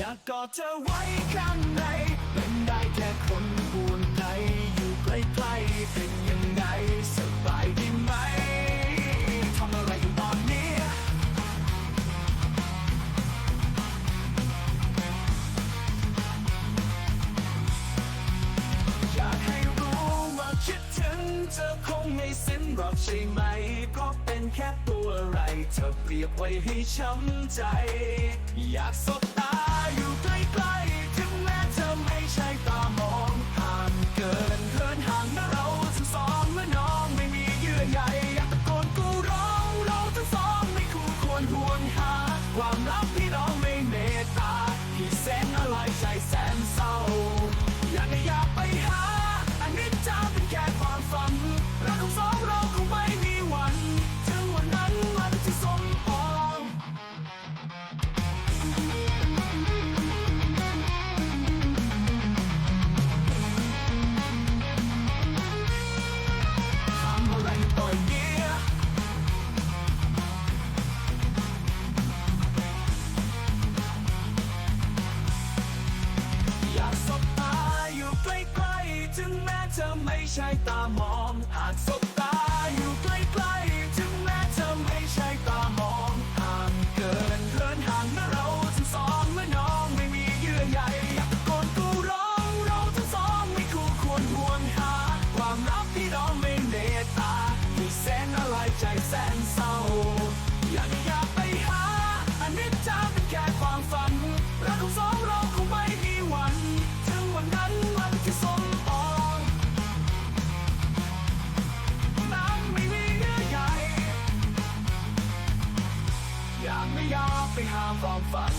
อยากกอดเธอไว้ข้างใน เป็นได้แค่คนห่วงใยอยู่ใกล้ๆเป็นยังไงสบายดีไหมทำอะไรอยู่ตอนนี้ อยากให้รู้ว่าคิดถึงเธอคงไม่สิ้นหรอกใช่ไหม ก็เป็นแค่ตัวอะไร เธอเปรียบไว้ให้ช้ำใจ ใช่ตามองหากสบตาอยู่ใกล้ๆถึงแม้จะไม่ใช่ตามองห่างเกินเคินห่างนะเราทั้งสองเมื่อน้องไม่มีเยื่อใยอยากตะโกนกูร้องเราทั้งสองไม่คู่ควรห่วงหาความรักที่น้องไม่เนตตาที่แสนอะไรใจแสนเศร้า ไม่ยอมไปหาความฝัน